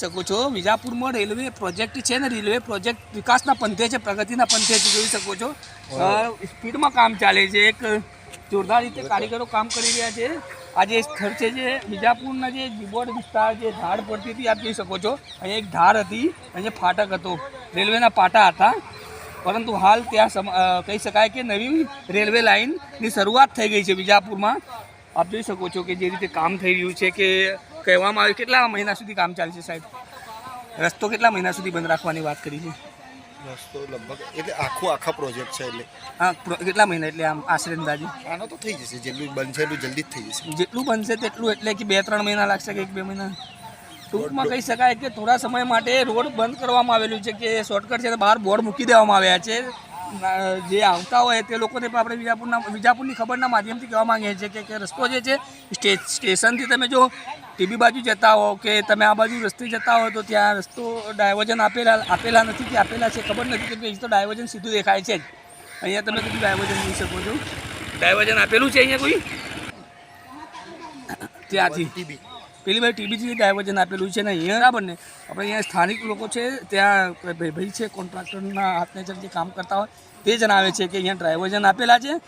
શકો છો. વિજાપુરમાં railway project છે ને રેલવે પ્રોજેક્ટ વિકાસના પંથે છે પ્રગતિના પંથે છે જોઈ શકો છો. સ્પીડમાં કામ ચાલે છે એક જોરદાર રીતે કારીગરો કામ કરી રહ્યા છે. આ જે સ્થળ છે જે વિજાપુરના જે જીબોડ વિસ્તાર જે ધાડ પડતી હતી આપ જોઈ શકો છો. અહીંયા એક ધાર હતી અહીંયા ફાટક હતો. રેલવેના પાટા હતા. પરંતુ હાલ ત્યાં સમ કહી શકાય કે નવી રેલવે લાઇનની શરૂઆત થઈ ગઈ છે વિજાપુરમાં. આપ જોઈ શકો છો કે જે રીતે કામ થઈ રહ્યું છે કે કહેવામાં આવ્યું કેટલા મહિના સુધી કામ ચાલશે સાહેબ? રસ્તો કેટલા મહિના સુધી બંધ રાખવાની વાત કરી છે? રસ્તો લગભગ એટલે આખો આખા પ્રોજેક્ટ છે એટલે. હા કેટલા મહિના એટલે આમ આશરે અંદાજે? આનો તો થઈ જશે જેટલું બનશે એટલું જલ્દી જ થઈ જશે. જેટલું બનશે તેટલું એટલે કે બે ત્રણ મહિના લાગશે કે એક બે મહિના? ટૂંકમાં કહી શકાય કે થોડા સમય માટે રોડ બંધ કરવામાં આવેલું છે કે શોર્ટકટ છે બહાર બોર્ડ મૂકી દેવામાં આવ્યા છે. જે આવતા હોય તે લોકોને પણ આપણે વિજાપુરના વિજાપુરની ખબરના માધ્યમથી કહેવા માંગીએ છીએ કે- રસ્તો જે છે, સ્ટે, સ્ટેશનથી તમે જો ટીબી બાજુ જતા હો કે તમે આ બાજુ રસ્તે જતા હો તો ત્યાં રસ્તો ડાયવર્જન આપેલા આપેલા નથી કે આપેલા છે, ખબર નથી કે તો ડાયવર્જન સીધું દેખાય છે જ. અહીંયા તમે કીધું ડાયવર્જન જોઈ શકો છો. ડાયવર્જન આપેલું છે અહીંયા કોઈ? ત્યાંથી. ટીબી. પેલી ભાઈ ટીબીથી ડાયવર્જન આપેલું છે ને અહીંયા બરાબર ને, આપણે અહીંયા સ્થાનિક લોકો છે, ત્યાં ભાઈ છે, કોન્ટ્રાક્ટરના હાથને જે કામ કરતા હોય, તે જણાવે છે કે અહીંયા ડ્રાયવર્જન આપેલા છે.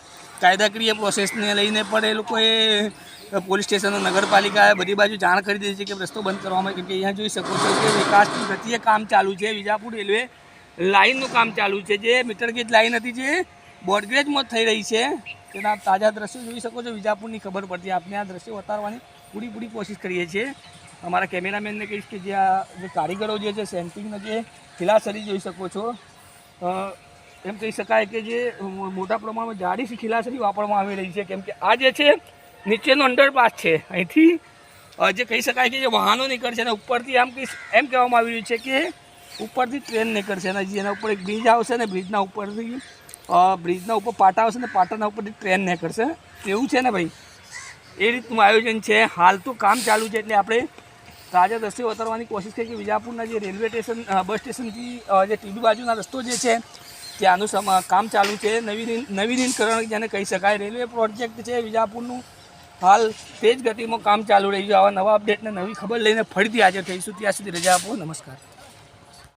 કાયદાકીય પ્રોસેસને લઈને પણ એ લોકોએ પોલીસ સ્ટેશન નગરપાલિકાએ બધી બાજુ જાણ કરી દીધી છે કે રસ્તો બંધ કરવામાં, કેમ કે અહીંયા જોઈ શકો છો કે વિકાસની ગતિએ કામ ચાલુ છે. વિજાપુર રેલવે લાઇનનું કામ ચાલુ છે. જે મીટરગેજ લાઇન હતી જે બોર્ડગેજમાં થઈ રહી છે. તેના તાજા દ્રશ્યો જોઈ શકો છો. વિજાપુરની ખબર પડતી. આપણે આ દ્રશ્યો ઉતારવાની પૂરી પૂરી કોશિશ કરીએ છીએ. અમારા કેમેરામેનને કહીશ કે જે આ જે કારીગરો જે છે, સેન્ટિંગનો જે ખિલાસરી જોઈ શકો છો. એમ કહી શકાય કે જે મોટા પ્રમાણમાં જાડી ખિલાસરી વાપરવામાં આવી રહી છે. કેમ કે આ જે છે, નીચેનો અંડરપાસ છે. અહીંથી જે કહી શકાય કે જે વાહનો નીકળશે અને ઉપરથી આમ એમ કહેવામાં આવી રહ્યું છે કે ઉપરથી ટ્રેન નીકળશે અને જેના ઉપર એક બ્રિજ આવશે ને બ્રિજના ઉપરથી બ્રિજના ઉપર પાટા આવશે ને પાટાના ઉપરથી ટ્રેન નીકળશે. એવું છે ને ભાઈ? એ રીતનું આયોજન છે. હાલ તો કામ ચાલુ છે એટલે આપણે તાજા દ્રશ્યો ઉતારવાની કોશિશ કરી કે વિજાપુરના જે રેલવે સ્ટેશન બસ સ્ટેશનથી જે ટીબી બાજુના રસ્તો જે છે, ત્યાંનું કામ ચાલુ છે. નવીન નવીનીકરણ જેને કહી શકાય, રેલવે પ્રોજેક્ટ છે વિજાપુરનું. હાલ તેજ ગતિમાં કામ ચાલુ રહ્યું છે. આવા નવા અપડેટને નવી ખબર લઈને ફરીથી હાજર થઈશું. ત્યાં સુધી રજા આપો. નમસ્કાર.